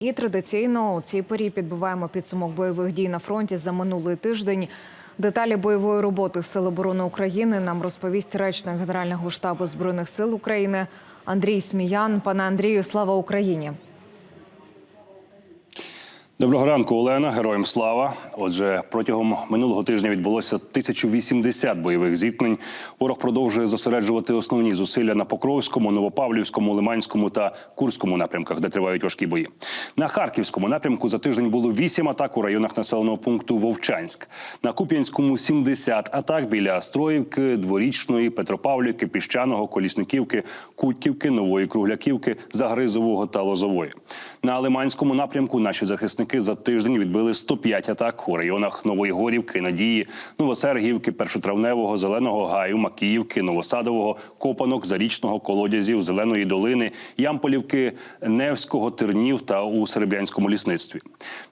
І традиційно у цій порі підбиваємо підсумок бойових дій на фронті за минулий тиждень. Деталі бойової роботи Сил оборони України нам розповість речник Генерального штабу збройних сил України Андрій Сміян. Пане Андрію, слава Україні! Доброго ранку, Олена. Героям слава. Отже, протягом минулого тижня відбулося 1080 бойових зіткнень. Ворог продовжує зосереджувати основні зусилля на Покровському, Новопавлівському, Лиманському та Курському напрямках, де тривають важкі бої. На Харківському напрямку за тиждень було 8 атак у районах населеного пункту Вовчанськ. На Куп'янському 70 атак біля Строївки, Дворічної, Петропавлівки, Піщаного, Колісниківки, Кутківки, Нової Кругляківки, Загризового та Лозової. На Лиманському напрямку наші захисники за тиждень відбили 105 атак у районах Нової Горівки, Надії, Новосергіївки, Першотравневого, Зеленого Гаю, Макіївки, Новосадового, Копанок, Зарічного, Колодязів, Зеленої долини, Ямполівки, Невського, Тернів та у Серебрянському лісництві.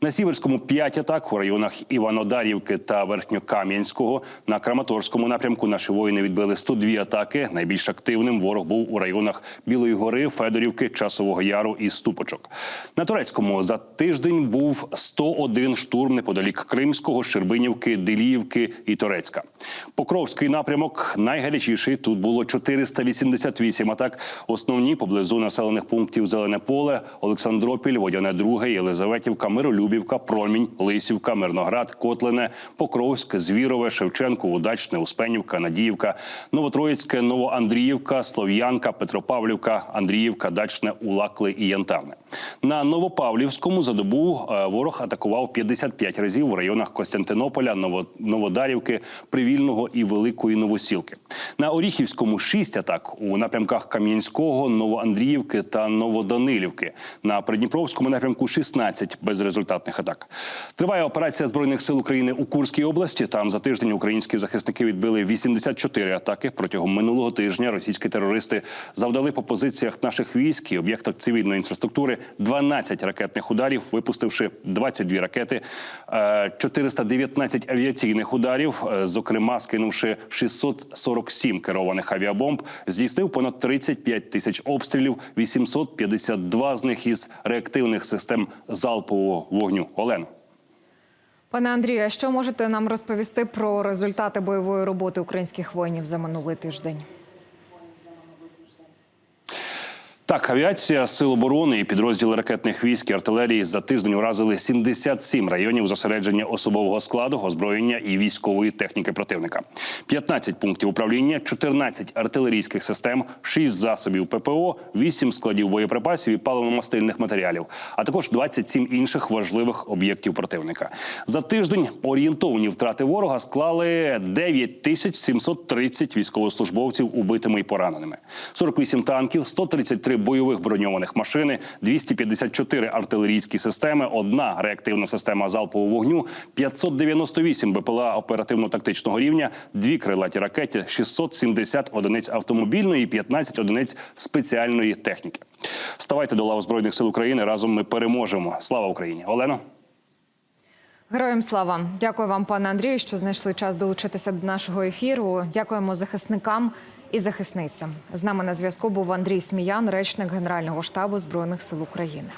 На Сіверському 5 атак у районах Іванодарівки та Верхньокам'янського. На Краматорському напрямку наші воїни відбили 102 атаки. Найбільш активним ворог був у районах Білої гори, Федорівки, Часового Яру і Ступочок. На турецькому за тиждень був 101 штурм неподалік Кримського, Щербинівки, Деліївки і Торецька. Покровський напрямок найгарячіший. Тут було 488 атак. Основні поблизу населених пунктів Зелене поле, Олександропіль, Водяне Друге, Єлизаветівка, Миролюбівка, Промінь, Лисівка, Мирноград, Котлине, Покровськ, Звірове, Шевченко, Удачне, Успенівка, Надіївка, Новотроїцьке, Новоандріївка, Слов'янка, Петропавлівка, Андріївка, Дачне, Улакли і Янтарне. На Новопавлівському за добу е, ворог атакував 55 разів в районах Костянтинополя, Ново- Новодарівки, Привільного і Великої Новосілки. На Оріхівському 6 атак у напрямках Кам'янського, Новоандріївки та Новоданилівки. На Придніпровському напрямку 16 безрезультатних атак. Триває операція збройних сил України у Курській області. Там за тиждень українські захисники відбили 84 атаки. Протягом минулого тижня російські терористи завдали по позиціях наших військ і об'єктах цивільної інфраструктури 12 ракетних ударів, випустивши 22 ракети, е, 419 авіаційних ударів, е, зокрема скинувши 647 керованих авіабомб, здійснив понад 35 тисяч обстрілів, 852 з них із реактивних систем залпового вогню. Олено. Пане Андрію, а що можете нам розповісти про результати бойової роботи українських воїнів за минулий тиждень? Так, авіація сил оборони і підрозділи ракетних військ і артилерії за тиждень уразили 77 районів зосередження особового складу, озброєння і військової техніки противника, 15 пунктів управління, 14 артилерійських систем, 6 засобів ППО, 8 складів боєприпасів і паливно-мастильних матеріалів, а також 27 інших важливих об'єктів противника. За тиждень орієнтовні втрати ворога склали 9 тисяч 730 військовослужбовців убитими і пораненими, 48 танків, 133 бойових броньованих машини, 254 артилерійські системи, одна реактивна система залпового вогню, 598 БПЛА оперативно-тактичного рівня, дві крилаті ракети, 670 одиниць автомобільної і 15 одиниць спеціальної техніки. Ставайте до лав збройних сил України. Разом ми переможемо. Слава Україні! Олено. Героям слава! Дякую вам, пане Андрію, що знайшли час долучитися до нашого ефіру. Дякуємо захисникам і захисницям. З нами на зв'язку був Андрій Сміян, речник Генерального штабу збройних сил України.